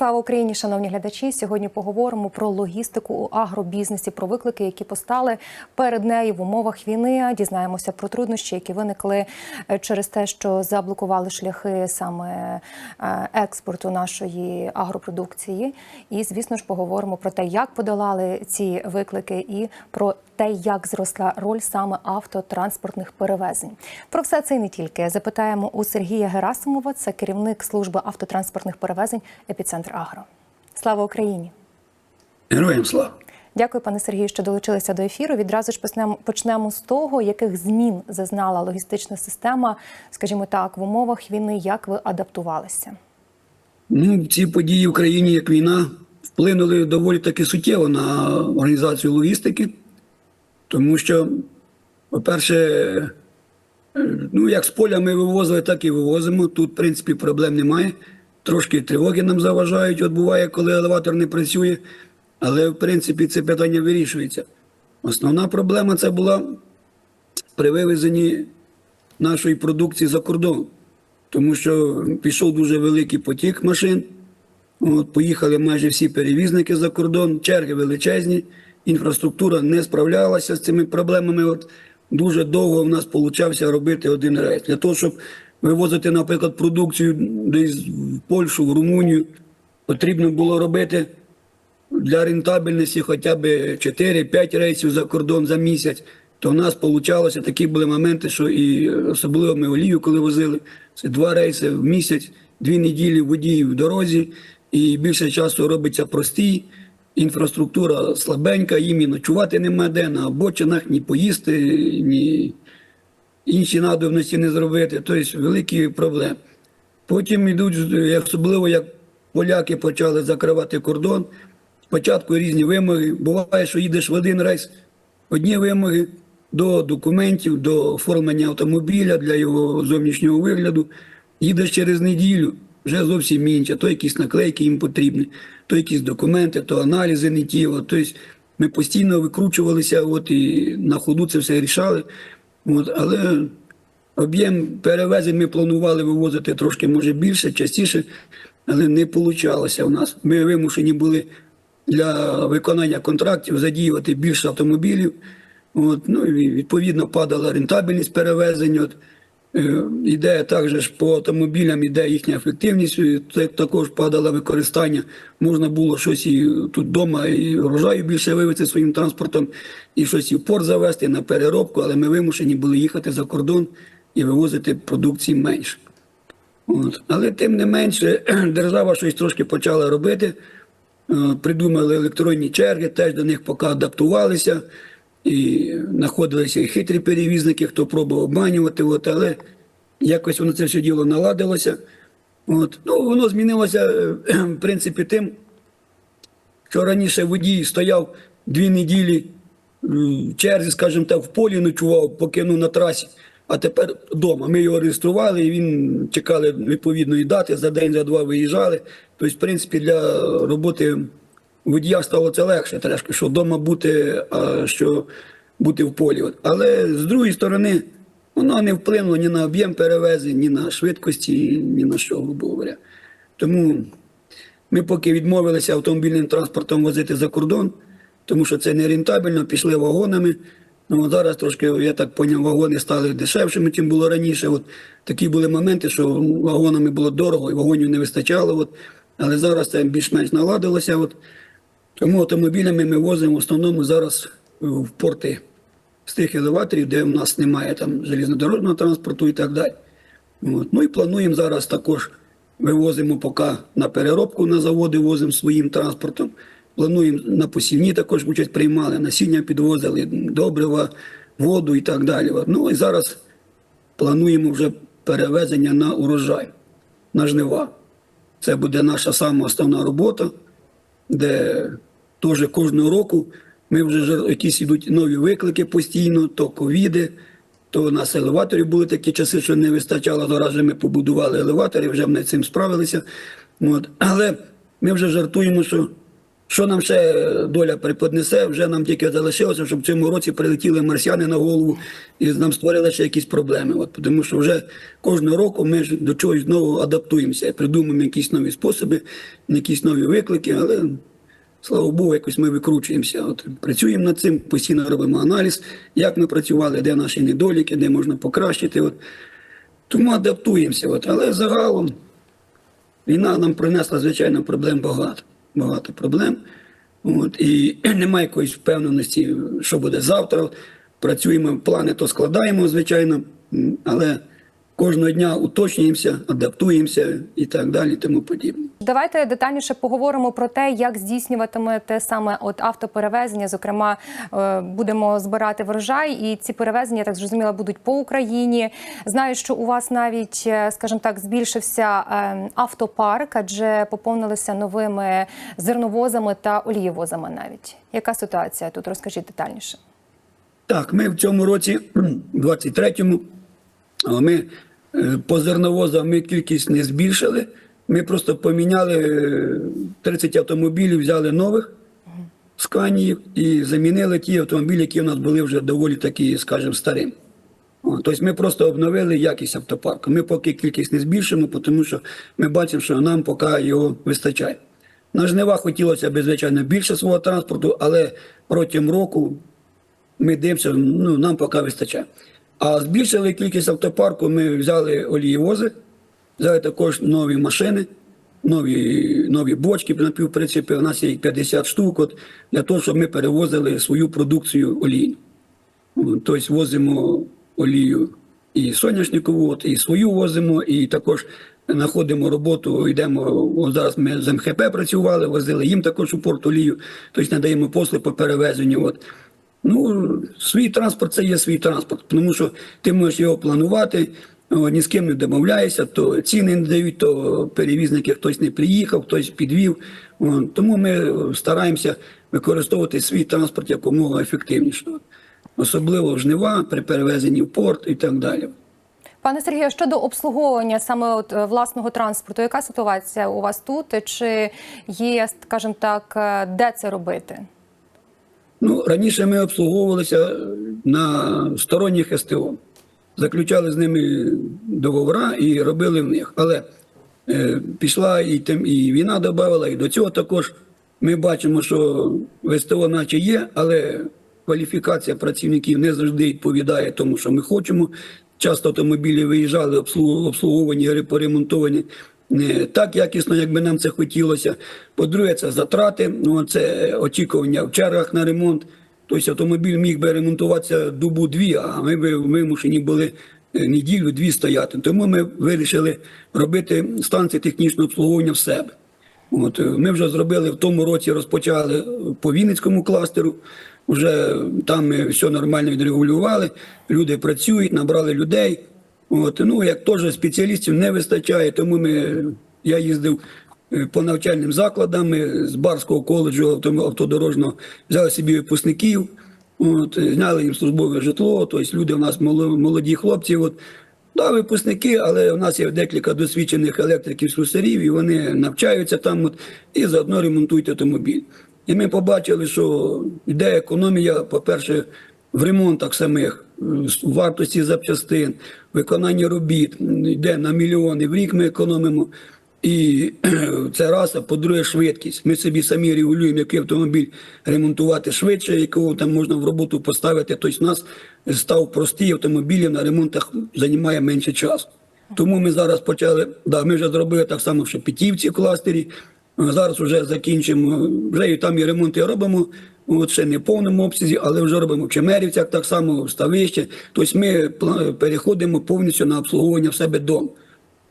Слава Україні, шановні глядачі. Сьогодні поговоримо про логістику у агробізнесі, про виклики, які постали перед нею в умовах війни. Дізнаємося про труднощі, які виникли е, через те, що заблокували шляхи саме е, експорту нашої агропродукції. І, звісно ж, поговоримо про те, як подолали ці виклики, і про те, як зросла роль саме автотранспортних перевезень. Про все це і не тільки запитаємо у Сергія Герасимова, це керівник служби автотранспортних перевезень Епіцентр Агро. Слава Україні! Героям слава! Дякую, пане Сергію, що долучилися до ефіру. Відразу ж почнемо, почнемо з того, яких змін зазнала логістична система, скажімо так, в умовах війни, як ви адаптувалися? Ну, ці події в країні, як війна, вплинули доволі таки суттєво на організацію логістики, тому що, по-перше, е, ну, як з поля ми вивозили, так і вивозимо. Тут, в принципі, проблем немає. Трошки тривоги нам заважають, от буває, коли елеватор не працює, але в принципі це питання вирішується. Основна проблема це була при вивезенні нашої продукції за кордон, тому що пішов дуже великий потік машин. От, поїхали майже всі перевізники за кордон, черги величезні, інфраструктура не справлялася з цими проблемами. От, дуже довго в нас получався робити один рейс. Для того, щоб вивозити, наприклад, продукцію десь в Польщу, в Румунію, потрібно було робити для рентабельності хоча б 4-5 рейсів за кордон за місяць. То в нас получалося такі були моменти, що і особливо ми олію, коли возили, це два рейси в місяць, дві неділі водії в дорозі, і більше часу робиться простій. Інфраструктура слабенька, їм і ночувати нема де, на обочинах, ні поїсти, ні інші надобності не зробити. Тобто великі проблеми. Потім йдуть, особливо як поляки почали закривати кордон. Спочатку різні вимоги. Буває, що їдеш в один рейс, одні вимоги до документів, до оформлення автомобіля для його зовнішнього вигляду. Їдеш через неділю, вже зовсім інше. То якісь наклейки їм потрібні, то якісь документи, то аналізи не ті. Тобто ми постійно викручувалися от, і на ходу це все рішали. От, але об'єм перевезень ми планували вивозити трошки, може, більше, частіше, але не вийшло у нас. Ми вимушені були для виконання контрактів задіювати більше автомобілів. От, ну, і відповідно падала рентабельність перевезень. От, Іде також по автомобілям, іде їхня ефективність, це також падало використання. Можна було щось і тут вдома, і врожаю більше вивезти своїм транспортом, і щось і в порт завести на переробку, але ми вимушені були їхати за кордон і вивозити продукції менше. От. Але тим не менше, держава щось трошки почала робити. Е, Придумали електронні черги, теж до них поки адаптувалися. І знаходилися і хитрі перевізники, хто пробував обманювати, от, але якось воно це все діло наладилося. От. Ну, воно змінилося, е, в принципі, тим, що раніше водій стояв дві неділі в черзі, скажімо так, в полі ночував, поки ну, на трасі, а тепер вдома. Ми його реєстрували, і він чекали відповідної дати, за день, за два виїжджали. Тобто, в принципі, для роботи водія стало це легше, трошки, що вдома бути, а що бути в полі. Але з другої сторони, воно не вплинуло ні на об'єм перевезень, ні на швидкості, ні на що, грубо говоря. Тому ми поки відмовилися автомобільним транспортом возити за кордон, тому що це не рентабельно, пішли вагонами. Ну, зараз трошки, я так поняв, вагони стали дешевшими, чим було раніше. От такі були моменти, що вагонами було дорого і вагонів не вистачало. От. Але зараз це більш-менш наладилося. От. Тому автомобілями ми возимо в основному зараз в порти з тих елеваторів, де в нас немає там железнодорожнього транспорту і так далі. От. Ну і плануємо зараз також вивозимо поки на переробку на заводи, возимо своїм транспортом. Плануємо на посівні також участь приймали, насіння підвозили, добрива, воду і так далі. Ну і зараз плануємо вже перевезення на урожай, на жнива. Це буде наша сама основна робота, де теж кожного року ми вже якісь йдуть нові виклики постійно, то ковіди, то у нас елеваторів були такі часи, що не вистачало. Зараз ми побудували елеватори, вже ми цим справилися. От. Але ми вже жартуємо, що Що нам ще доля преподнесе, вже нам тільки залишилося, щоб в цьому році прилетіли марсіани на голову і нам створили ще якісь проблеми. От, тому що вже кожного року ми ж до чогось знову адаптуємося, придумуємо якісь нові способи, якісь нові виклики, але слава Богу, якось ми викручуємося. От, працюємо над цим, постійно робимо аналіз, як ми працювали, де наші недоліки, де можна покращити. От. Тому адаптуємося. От. Але загалом Війна нам принесла, звичайно, проблем багато. Багато проблем. От, і немає якоїсь впевненості, що буде завтра. Працюємо, плани то складаємо, звичайно, але кожного дня уточнюємося, адаптуємося і так далі, тому подібне. Давайте детальніше поговоримо про те, як здійснюватимете саме от автоперевезення. Зокрема, е, будемо збирати врожай, і ці перевезення, так зрозуміла, будуть по Україні. Знаю, що у вас навіть, е, скажімо так, збільшився е, автопарк, адже поповнилися новими зерновозами та олієвозами. Навіть яка ситуація тут? Розкажіть детальніше. Так, ми в цьому році, 23-му, а ми по зерновозам ми кількість не збільшили. Ми просто поміняли е, 30 автомобілів, взяли нових сканіїв і замінили ті автомобілі, які у нас були вже доволі такі, скажімо, старими. Тобто ми просто обновили якість автопарку. Ми поки кількість не збільшимо, тому що ми бачимо, що нам поки його вистачає. На жнива хотілося б, звичайно, більше свого транспорту, але протягом року ми дивимося, ну, нам поки вистачає. А збільшили кількість автопарку, ми взяли олієвози, взяли також нові машини, нові, нові бочки на півприцепі, у нас є 50 штук, от, для того, щоб ми перевозили свою продукцію олійну. Тобто возимо олію і соняшникову, от, і свою возимо, і також знаходимо роботу, йдемо. О, зараз ми з МХП працювали, возили їм також у порт олію, тобто надаємо послуги по перевезенню. От. Ну, свій транспорт це є свій транспорт, тому що ти можеш його планувати, ні з ким не домовляєшся, то ціни не дають, то перевізники хтось не приїхав, хтось підвів. Тому ми стараємося використовувати свій транспорт якомога ефективніше. Особливо в жнива при перевезенні в порт і так далі. Пане Сергію, щодо обслуговування саме от е, власного транспорту, яка ситуація у вас тут? Чи є, скажімо так, е, де це робити? Ну, раніше ми обслуговувалися на сторонніх СТО, заключали з ними договора і робили в них. Але е, пішла і, тим, і війна додавала, і до цього також ми бачимо, що в СТО наче є, але кваліфікація працівників не завжди відповідає тому, що ми хочемо. Часто автомобілі виїжджали обслуг- обслуговані, поремонтовані не так якісно, як би нам це хотілося. По-друге, це затрати, ну, це очікування в чергах на ремонт. Тобто автомобіль міг би ремонтуватися добу дві, а ми б вимушені були е, неділю дві стояти. Тому ми вирішили робити станції технічного обслуговування в себе. От, е, ми вже зробили в тому році, розпочали по Вінницькому кластеру. Вже там ми все нормально відрегулювали, люди працюють, набрали людей. От, ну, як теж спеціалістів не вистачає, тому ми, я їздив е, по навчальним закладам з Барського коледжу автодорожного, взяли собі випускників, от, е, зняли їм службове житло, тобто люди у нас молоді хлопці. От, Да, випускники, але у нас є декілька досвідчених електриків слюсарів, і вони навчаються там от, і заодно ремонтують автомобіль. І ми побачили, що йде економія, по-перше, в ремонтах самих, вартості запчастин, виконанні робіт, йде на мільйони в рік ми економимо. І це раз, а по-друге, швидкість. Ми собі самі регулюємо, який автомобіль ремонтувати швидше, якого там можна в роботу поставити. Тобто, нас став простий автомобіль на ремонтах займає менше часу. Тому ми зараз почали, да, ми вже зробили так само, що Петівці в кластері. Зараз вже закінчимо, вже і там і ремонти робимо. От ще не в повному обсязі, але вже робимо в Чемерівцях так само, в Ставище. Тобто ми переходимо повністю на обслуговування в себе вдома.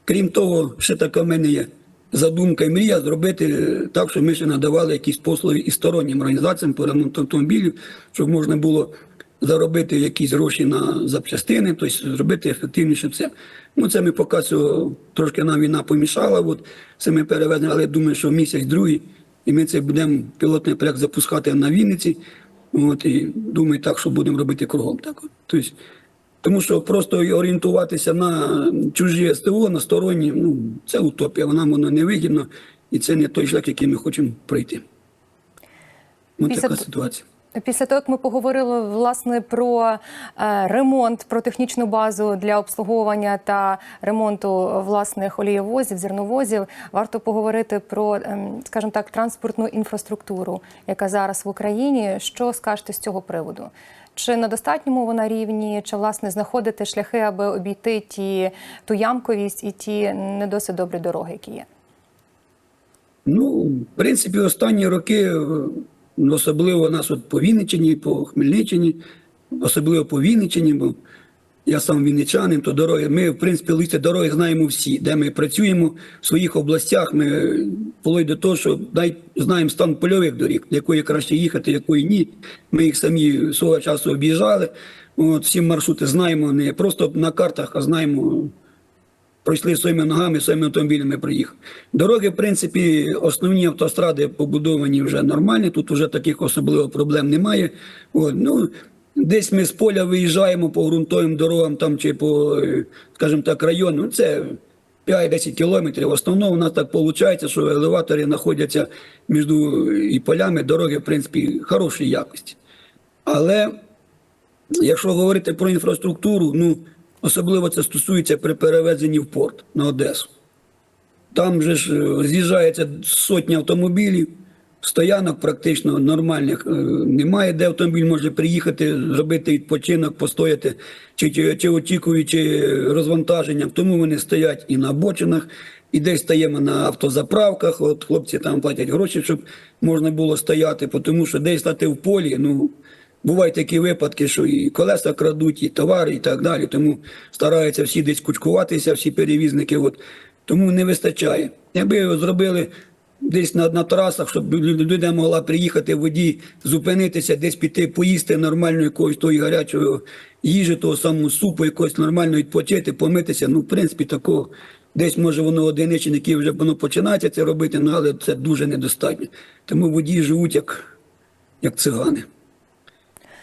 Крім того, ще така в мене є задумка і мрія зробити так, щоб ми ще надавали якісь послуги і стороннім організаціям по ремонту автомобілів, щоб можна було заробити якісь гроші на запчастини, тобто зробити ефективніше це. Ну, це ми поки трошки нам війна помішала, от це ми перевезли, але думаю, що місяць другий, і ми це будемо пілотний проект запускати на Вінниці. От, і думаю, так, що будемо робити кругом. Так, от. Тобто, тому що просто орієнтуватися на чужі СТО, на сторонні, ну, це утопія, вона воно не вигідно, і це не той шлях, який ми хочемо пройти. Ось така ситуація. Після того, як ми поговорили власне про е, ремонт, про технічну базу для обслуговування та ремонту власних олієвозів, зерновозів, варто поговорити про, ем, скажімо так, транспортну інфраструктуру, яка зараз в Україні. Що скажете з цього приводу? Чи на достатньому вона рівні, чи власне знаходити шляхи, аби обійти ті ту ямковість і ті не досить добрі дороги, які є? Ну, в принципі, останні роки, е, особливо у нас от по Вінниччині, по Хмельниччині, особливо по Вінниччині, бо я сам вінничанин, то дороги, ми, в принципі, листи дороги знаємо всі, де ми працюємо в своїх областях. Ми вплоть до того, що навіть знаємо стан польових доріг, якої краще їхати, якої ні. Ми їх самі свого часу об'їжджали. От, всі маршрути знаємо не просто на картах, а знаємо пройшли своїми ногами, своїми автомобілями приїхали. Дороги, в принципі, основні автостради побудовані вже нормальні, тут вже таких особливо проблем немає. От, ну, десь ми з поля виїжджаємо по ґрунтовим дорогам там, чи по, скажімо так, району. Ну, Це 5-10 кілометрів. В основному у нас так виходить, що елеватори знаходяться між і полями, дороги, в принципі, хорошої якості. Але Якщо говорити про інфраструктуру, ну особливо це стосується при перевезенні в порт на Одесу. Там же ж е, з'їжджається сотні автомобілів, стоянок практично нормальних е, немає, де автомобіль може приїхати, зробити відпочинок, постояти, чи, чи, чи очікуючи розвантаження. Тому вони стоять і на бочинах, і десь стаємо на автозаправках. От хлопці там платять гроші, щоб можна було стояти, тому що десь стати в полі, ну. Бувають такі випадки, що і колеса крадуть, і товари, і так далі. Тому стараються всі десь кучкуватися, всі перевізники. От. Тому не вистачає. Якби його зробили десь на, на трасах, щоб людина могла приїхати в воді, зупинитися, десь піти, поїсти нормально якогось тої гарячої їжі, того самого супу, якогось нормально відпочити, помитися. Ну, в принципі, такого. Десь може воно одиничні, які вже воно починається це робити, ну, але це дуже недостатньо. Тому водії живуть як, як цигани.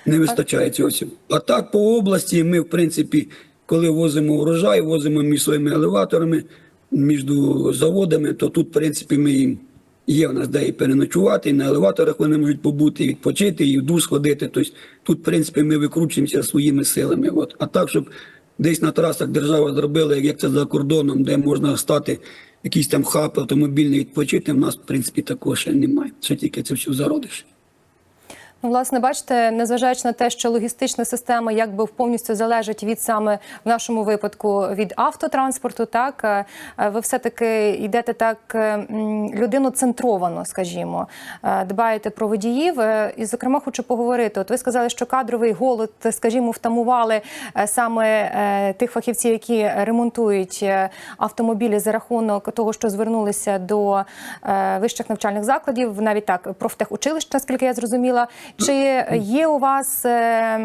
Не вистачає цього всього. А так по області ми, в принципі, коли возимо врожай, возимо між своїми елеваторами, між заводами, то тут, в принципі, ми їм є в нас де і переночувати, і на елеваторах вони можуть побути, і відпочити, і в душ ходити. Тобто тут, в принципі, ми викручуємося своїми силами. От. А так, щоб десь на трасах держава зробила, як це за кордоном, де можна стати якийсь там хаб автомобільний відпочити, в нас, в принципі, такого ще немає. Ще тільки це все в зародиші. Ну, власне, бачите, незважаючи на те, що логістична система якби повністю залежить від саме в нашому випадку від автотранспорту, так е, е, ви все-таки йдете так е, м, людиноцентровано, скажімо, дбаєте про водіїв. І, зокрема, хочу поговорити. От ви сказали, що кадровий голод, скажімо, втамували саме тих фахівців, які ремонтують автомобілі за рахунок того, що звернулися до вищих навчальних закладів, навіть так профтехучилищ, наскільки я зрозуміла. Чи є у вас е,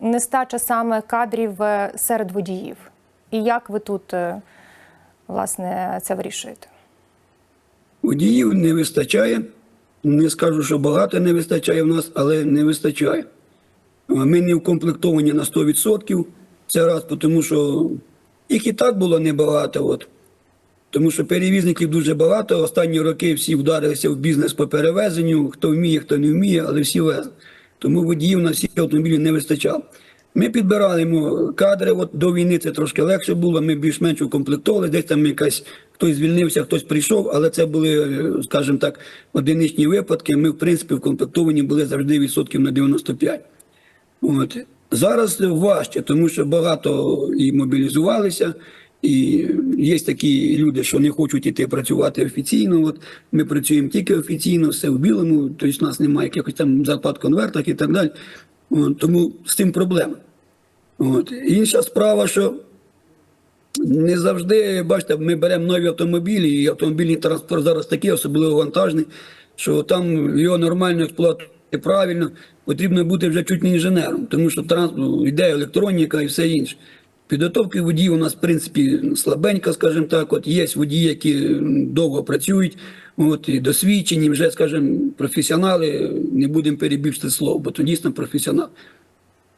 нестача саме кадрів е, серед водіїв? І як ви тут е, власне це вирішуєте? Водіїв не вистачає. Не скажу, що багато не вистачає в нас, але не вистачає. Ми не укомплектовані на 100%. Це раз, тому що їх і так було небагато. От. Тому що перевізників дуже багато. Останні роки всі вдарилися в бізнес по перевезенню. Хто вміє, хто не вміє, але всі везли. Тому водіїв на всі автомобілі не вистачало. Ми підбираємо кадри. От до війни це трошки легше було. Ми більш-менш укомплектовували. Десь там якась хтось звільнився, хтось прийшов, але це були, е, скажімо так, одиничні випадки. Ми, в принципі, укомплектовані були завжди відсотків на 95. От. Зараз важче, тому що багато і мобілізувалися, і є такі люди, що не хочуть іти працювати офіційно. От ми працюємо тільки офіційно, все в білому, тобто у нас немає якихось там зарплат конвертах і так далі. От, тому з цим проблема. От. Інша справа, що не завжди, бачите, ми беремо нові автомобілі, і автомобільний транспорт зараз такий, особливо вантажний, що там його нормально експлуатувати правильно, потрібно бути вже чуть не інженером, тому що транспорт йде електроніка і все інше. Підготовки водіїв у нас, в принципі, слабенька, скажімо так. От є водії, які довго працюють, от, і досвідчені, вже, скажімо, професіонали, не будемо перебільшити слово, бо то дійсно професіонал.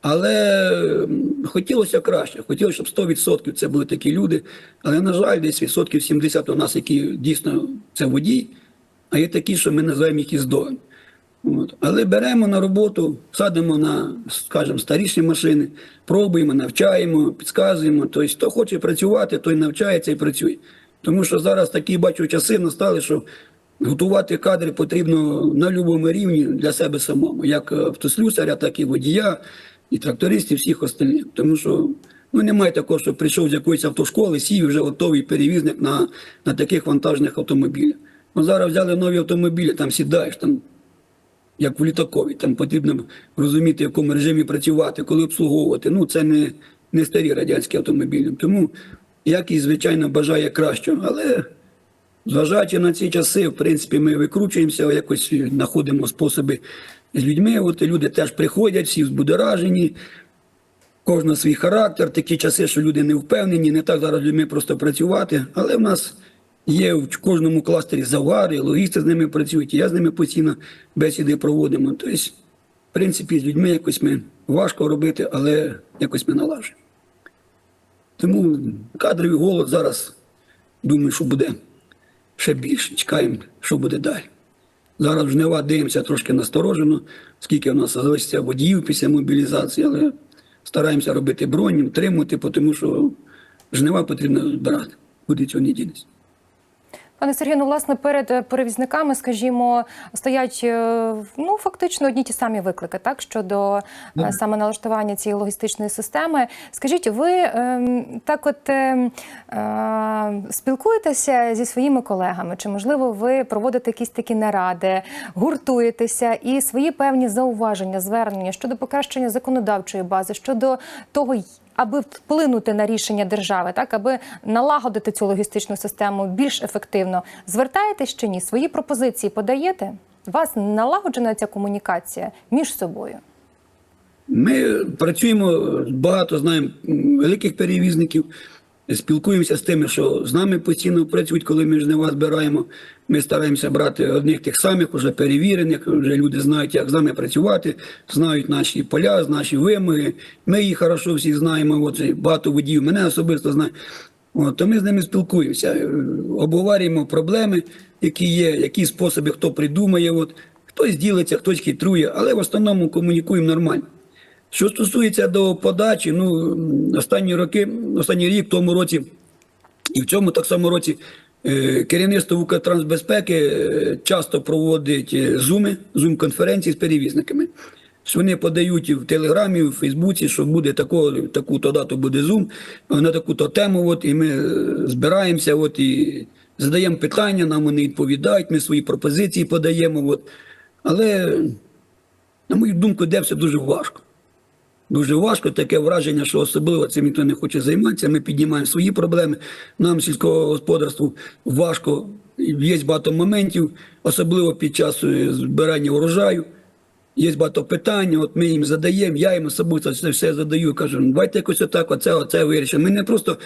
Але хотілося краще. Хотілося, щоб 100% це були такі люди. Але, на жаль, десь відсотків 70 у нас, які дійсно це водій, а є такі, що ми називаємо їх іздоєм. От. Але беремо на роботу, садимо на, скажімо, старіші машини, пробуємо, навчаємо, підказуємо. Тобто, хто хоче працювати, той навчається і працює. Тому що зараз такі бачу часи настали, що готувати кадри потрібно на будь-якому рівні для себе самому, як автослюсаря, так і водія, і трактористів, всіх остальних. Тому що ну, немає такого, що прийшов з якоїсь автошколи, сів і вже готовий перевізник на, на таких вантажних автомобілях. Ну, зараз взяли нові автомобілі, там сідаєш, там як в літакові. Там потрібно розуміти, в якому режимі працювати, коли обслуговувати. Ну, це не, не старі радянські автомобілі. Тому якість, звичайно, бажає кращого. Але зважаючи на ці часи, в принципі, ми викручуємося, якось знаходимо способи з людьми. От люди теж приходять, всі збудоражені. Кожного свій характер, такі часи, що люди не впевнені, не так зараз людьми просто працювати. Але в нас є в кожному кластері завари, логісти з ними працюють, і я з ними постійно бесіди проводимо. Тобто, в принципі, з людьми якось ми важко робити, але якось ми налажуємо. Тому кадровий голод зараз думаю, що буде ще більше. Чекаємо, що буде далі. Зараз жнива дивимося трошки насторожено, скільки в нас залишиться водіїв після мобілізації, але стараємося робити броні, утримувати, тому що жнива потрібно збирати. Куди цього не дінеться. Пане Сергію, ну власне перед е, перевізниками, скажімо, стоять е, ну фактично одні ті самі виклики, так щодо е, саме налаштування цієї логістичної системи. Скажіть, ви ем, так, от е, е, спілкуєтеся зі своїми колегами? Чи можливо ви проводите якісь такі наради, гуртуєтеся і свої певні зауваження, звернення щодо покращення законодавчої бази, щодо того, аби вплинути на рішення держави, так аби налагодити цю логістичну систему більш ефективно, звертаєтесь чи ні? Свої пропозиції подаєте? Вас налагоджена ця комунікація між собою? Ми працюємо багато, знаємо великих перевізників, спілкуємося з тими, що з нами постійно працюють, коли ми жнива збираємо. Ми стараємося брати одних тих самих, вже перевірених, вже люди знають, як з нами працювати, знають наші поля, наші вимоги. Ми їх хорошо всі знаємо. От багато водіїв мене особисто знає. От, то ми з ними спілкуємося, е, обговорюємо проблеми, які є, які способи хто придумає. От. Хтось ділиться, хтось хитрує, але в основному комунікуємо нормально. Що стосується до подачі, ну останні роки, останній рік, в тому році і в цьому так само році е, керівництво Укртрансбезпеки е, часто проводить е, зуми, зум-конференції з перевізниками. Вони подають в Телеграмі, в Фейсбуці, що буде таку-то дату буде зум, на таку-то тему. От, і ми збираємося от, і задаємо питання, нам вони відповідають, ми свої пропозиції подаємо. От. Але, на мою думку, де все дуже важко. Дуже важко, таке враження, що особливо цим ніхто не хоче займатися. Ми піднімаємо свої проблеми. Нам сільського господарству важко. Є багато моментів, особливо під час е, збирання урожаю. Є багато питань, от ми їм задаємо, я їм особисто це все задаю, кажу, «Ну, давайте якось отак, оце, оце вирішимо. Ми не просто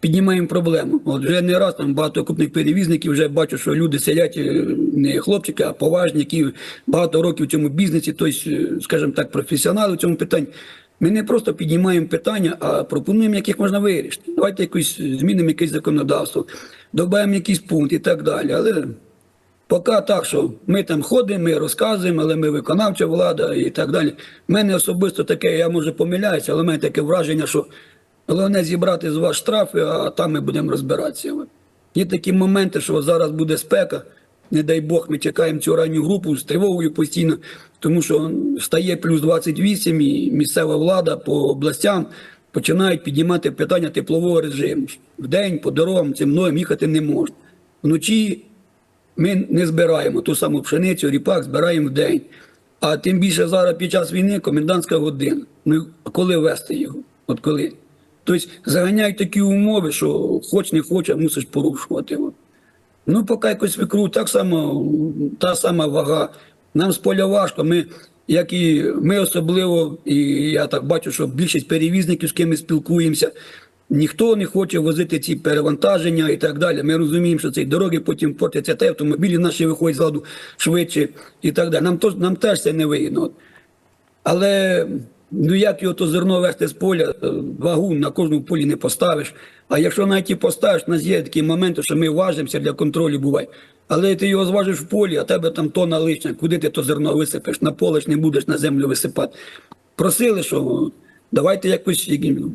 піднімаємо проблему. От вже не раз там багато крупних перевізників, вже бачу, що люди сидять е, не хлопчики, а поважні, які багато років в цьому бізнесі, тобто, е, скажімо так, професіонали в цьому питанні. Ми не просто піднімаємо питання, а пропонуємо, як їх можна вирішити. Давайте якось змінимо якесь законодавство, додаємо якийсь пункт і так далі. Але Поки так, що ми там ходимо, ми розказуємо, але ми виконавча влада і так далі. У мене особисто таке, я може помиляюся, але в мене таке враження, що головне зібрати з вас штрафи, а там ми будемо розбиратися. Є такі моменти, що зараз буде спека, не дай Бог, ми чекаємо цю ранню групу з тривогою постійно, тому що стає плюс 28 і місцева влада по областям починають піднімати питання теплового режиму. Вдень по дорогам цим мною їхати не можна. Вночі ми не збираємо ту саму пшеницю, ріпак збираємо в день. А тим більше зараз під час війни комендантська година. Ну коли вести його? От коли? Тобто заганяють такі умови, що хоч не хоч, а мусиш порушувати. Ну, поки якось викру, так само, та сама вага. Нам з поля важко. Ми, як і ми особливо, і я так бачу, що більшість перевізників, з ким ми спілкуємося, ніхто не хоче возити ці перевантаження і так далі. Ми розуміємо, що ці дороги потім портяться, та автомобілі наші виходять з ладу швидше і так далі. Нам, то, нам теж це не вигідно. Але ну як його то зерно вести з поля, вагу на кожному полі не поставиш. А якщо навіть і поставиш, у нас є такі моменти, що ми важимося для контролю буває. Але ти його зважиш в полі, а тебе там тонна лишня, куди ти то зерно висипеш? На поле ж не будеш на землю висипати. Просили, що давайте якось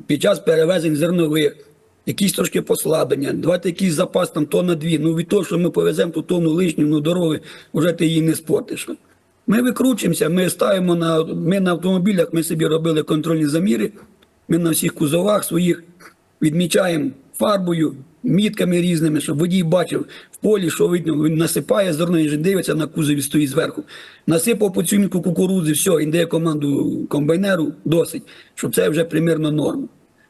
під час перевезень зернових, якісь трошки послаблення, давайте якийсь запас там тонна дві. Ну від того, що ми повеземо ту тонну лишню, ну дороги, вже ти її не спортиш. Ми викручуємося, ми ставимо на ми на автомобілях, ми собі робили контрольні заміри. Ми на всіх кузовах своїх відмічаємо фарбою, мітками різними, щоб водій бачив в полі, що видно, він насипає зерно, вже дивиться на кузові стоїть зверху. Насипав по цю мітку кукурудзи, все, він дає команду комбайнеру досить, щоб це вже примірно норма.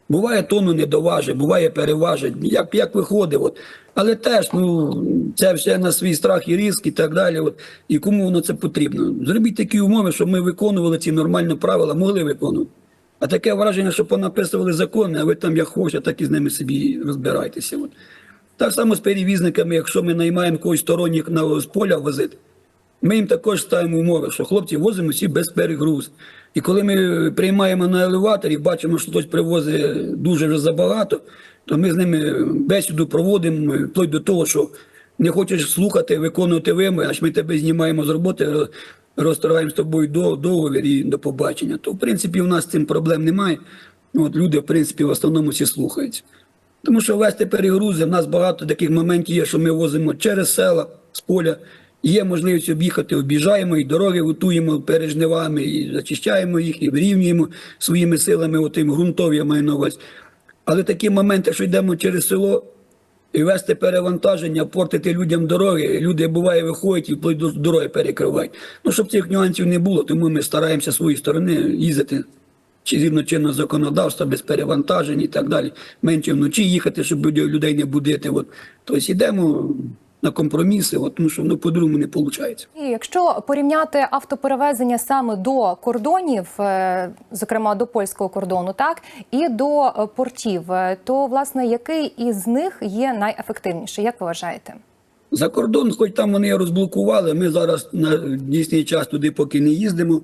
Буває тонну не доважить, буває переважить, як, як виходить. От. Але теж ну, це все на свій страх і ризик і так далі. От. І кому воно це потрібно? Зробіть такі умови, щоб ми виконували ці нормальні правила, могли виконувати. А таке враження, що понаписували закони, а ви там як хочете, так і з ними собі розбирайтеся. От. Так само з перевізниками, якщо ми наймаємо когось сторонніх на з поля возити, ми їм також ставимо умови, що хлопці возимо всі без перегруз. І коли ми приймаємо на елеваторі, бачимо, що хтось привозить дуже вже забагато, то ми з ними бесіду проводимо вплоть до того, що не хочеш слухати, виконувати вимоги, аж ми тебе знімаємо з роботи, розтираємо з тобою договір і до побачення. То, в принципі, у нас з цим проблем немає. От люди, в принципі, в основному всі слухаються. Тому що вести перегрузи, в нас багато таких моментів є, що ми возимо через села з поля. Є можливість об'їхати, об'їжджаємо і дороги готуємо пережнивами, і зачищаємо їх, і вирівнюємо своїми силами, отим ґрунтові я маю на увазі. Але такі моменти, що йдемо через село і вести перевантаження, портити людям дороги, люди буває виходять і вплоть до дороги перекривають. Ну, щоб цих нюансів не було, тому ми стараємося з своєї сторони їздити чи згідно чинного законодавства, без перевантажень і так далі. Менше вночі їхати, щоб людей не будити. От. Тобто йдемо на компроміси, от, тому що ну, по-другому не виходить. І якщо порівняти автоперевезення саме до кордонів, е, зокрема до польського кордону, так і до е, портів, е, то власне який із них є найефективніший? Як ви вважаєте? За кордон, хоч там вони розблокували, ми зараз на дійсний час туди поки не їздимо,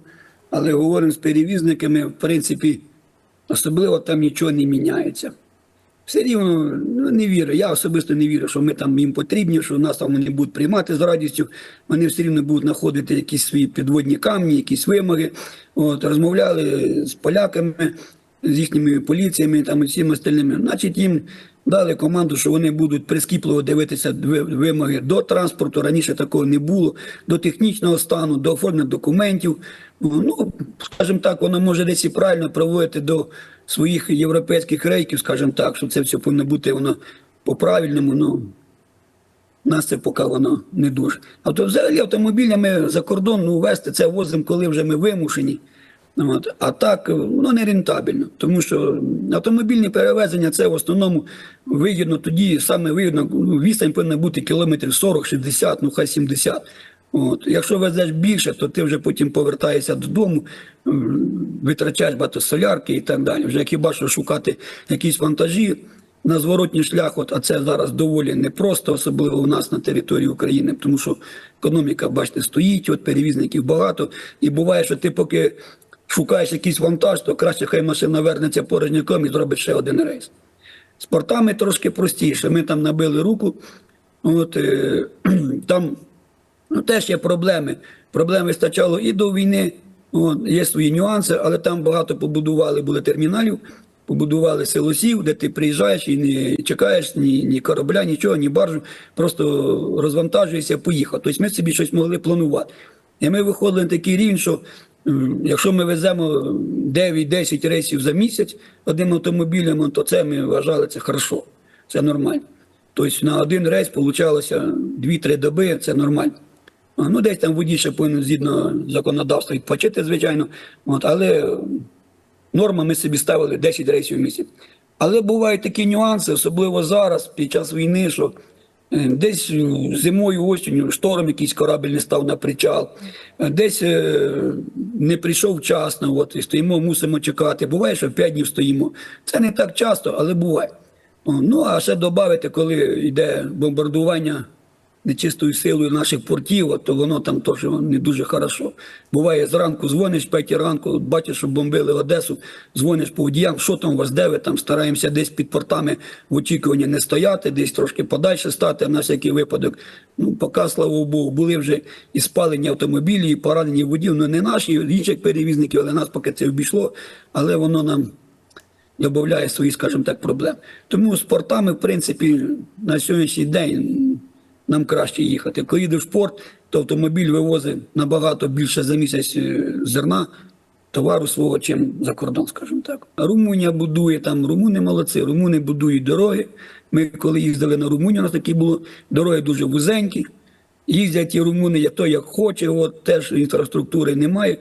але говоримо з перевізниками, в принципі, особливо там нічого не міняється. Все рівно ну, не вірю. Я особисто не вірю, що ми там їм потрібні, що нас там вони будуть приймати з радістю. Вони все рівно будуть знаходити якісь свої підводні камні, якісь вимоги. От, розмовляли з поляками, з їхніми поліціями там і всіма остальними. Значить, їм дали команду, що вони будуть прискіпливо дивитися вимоги до транспорту. Раніше такого не було, до технічного стану, до оформлення документів. Ну, скажімо так, воно може десь і правильно проводити до своїх європейських рейків, скажімо так, що це все повинно бути воно по-правильному. Ну, нас це поки воно не дуже. А то взагалі автомобілями за кордон ну, вести це возимо, коли вже ми вимушені. От. А так воно не рентабельно, тому що автомобільні перевезення це в основному вигідно тоді, саме вигідно, ну, відстань повинна бути кілометрів 40-60, ну хай 70. От. Якщо везеш більше, то ти вже потім повертаєшся додому, витрачаєш багато солярки і так далі. Вже хіба що шукати якісь вантажі на зворотній шлях, от, а це зараз доволі непросто, особливо у нас на території України, тому що економіка, бачите, стоїть, от перевізників багато, і буває, що ти поки шукаєш якийсь вантаж, то краще хай машина вернеться порожняком і зробить ще один рейс. З портами трошки простіше. Ми там набили руку, от, е, там ну, теж є проблеми. Проблем вистачало і до війни, от, є свої нюанси, але там багато побудували були терміналів, побудували силосів, де ти приїжджаєш і не чекаєш ні, ні корабля, нічого, ні баржу, просто розвантажуєшся, поїхав. Тобто ми собі щось могли планувати. І ми виходили на такий рівень, що якщо ми веземо 9-10 рейсів за місяць одним автомобілем, то це ми вважали це хорошо, це нормально. Тобто на один рейс получалося 2-3 доби, це нормально. Ну, десь там водій ще повинен згідно законодавства відпочити, звичайно. От, але норма ми собі ставили 10 рейсів в місяць. Але бувають такі нюанси, особливо зараз, під час війни, що е, десь е, зимою, осінню шторм якийсь корабель не став на причал, е, десь е, не прийшов вчасно, от, і стоїмо, мусимо чекати. Буває, що 5 днів стоїмо. Це не так часто, але буває. Ну, а ще додати, коли йде бомбардування нечистою силою наших портів, от, то воно там теж не дуже хорошо. Буває, зранку дзвониш, п'ятій ранку, бачиш, що бомбили Одесу, дзвониш по водіям, що там у вас, де ви там стараємося десь під портами в очікуванні не стояти, десь трошки подальше стати, на всякий випадок. Ну, поки, слава Богу, були вже і спалені автомобілі, і поранені водіїв, ну не наші, інших перевізників, але нас поки це обійшло, але воно нам додає свої, скажімо так, проблем. Тому з портами, в принципі, на сьогоднішній день нам краще їхати. Коли їдеш в порт, то автомобіль вивозить набагато більше за місяць е, зерна, товару свого, чим за кордон, скажімо так. Румунія будує там, румуни молодці, румуни будують дороги. Ми коли їздили на Румунію, у нас такі були дороги дуже вузенькі. Їздять ті румуни, як то як хоче, от теж інфраструктури немає.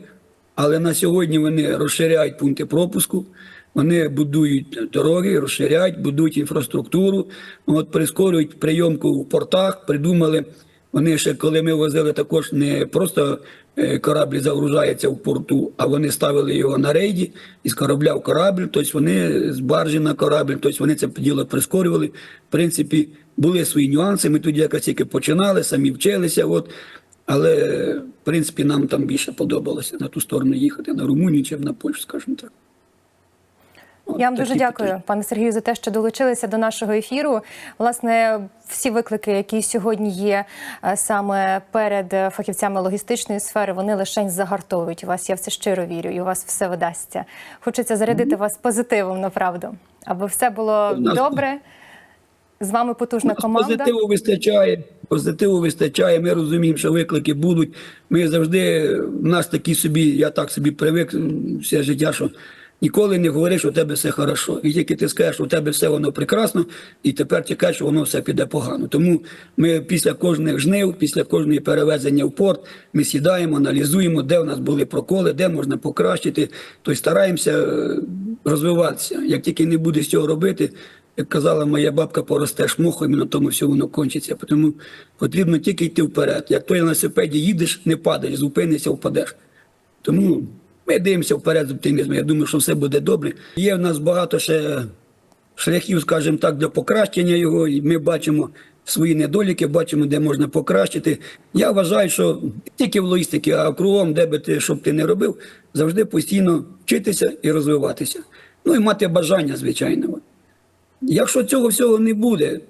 Але на сьогодні вони розширяють пункти пропуску, вони будують дороги, розширяють, будують інфраструктуру, от прискорюють прийомку в портах, придумали. Вони ще коли ми возили, також не просто е, корабль загружається в порту, а вони ставили його на рейді із корабля в корабль, тобто вони з баржі на корабль, тобто вони це діло прискорювали. В принципі, були свої нюанси. Ми тоді якось тільки починали, самі вчилися. От. Але, в принципі, нам там більше подобалося на ту сторону їхати, на Румунію чи на Польщу, скажімо так. От Я вам дуже дякую, пане Сергію, за те, що долучилися до нашого ефіру. Власне, всі виклики, які сьогодні є е, саме перед фахівцями логістичної сфери, вони лише загартовують вас. Я в це щиро вірю, і у вас все вдасться. Хочеться зарядити вас позитивом, направду, аби все було нас- добре. З вами потужна команда. Позитиву вистачає. Позитиву вистачає. Ми розуміємо, що виклики будуть. Ми завжди в нас такі собі, я так собі привик все життя, що ніколи не говориш, що у тебе все хорошо. І тільки ти скажеш, що у тебе все воно прекрасно, і тепер чекаєш, що воно все піде погано. Тому ми після кожних жнив, після кожної перевезення в порт, ми сідаємо, аналізуємо, де в нас були проколи, де можна покращити. Тобто стараємося е, розвиватися. Як тільки не буде з цього робити, як казала моя бабка, поростеш мохом і на тому все воно кончиться. Тому потрібно тільки йти вперед. Як той на велосипеді їдеш, не падаєш, зупинишся, впадеш. Тому ми дивимося вперед з оптимізмом. Я думаю, що все буде добре. Є в нас багато ще шляхів, скажімо так, для покращення його. І ми бачимо свої недоліки, бачимо, де можна покращити. Я вважаю, що тільки в логістиці, а кругом, де би ти, щоб ти не робив, завжди постійно вчитися і розвиватися. Ну і мати бажання, звичайно. Якщо цього всього не буде,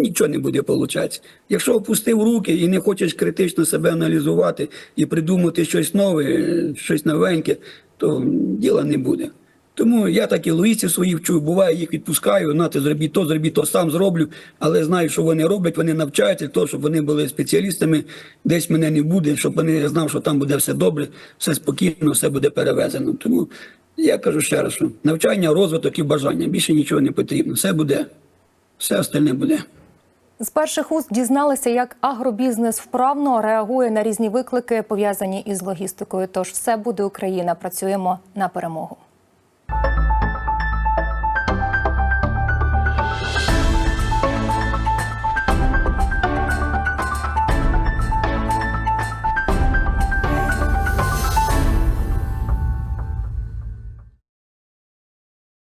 нічого не буде получатися. Якщо опустив руки і не хочеш критично себе аналізувати і придумати щось нове, щось новеньке, то діла не буде. Тому я так і логістів своїх вчу, буває, їх відпускаю, на зробіть то, зробіть то, сам зроблю, але знаю, що вони роблять, вони навчаються, того, щоб вони були спеціалістами, десь мене не буде, щоб вони я знав, що там буде все добре, все спокійно, все буде перевезено. Тому я кажу ще раз, що навчання, розвиток і бажання. Більше нічого не потрібно. Все буде, все остальне буде. З перших уст дізналися, як агробізнес вправно реагує на різні виклики, пов'язані із логістикою. Тож все буде Україна. Працюємо на перемогу.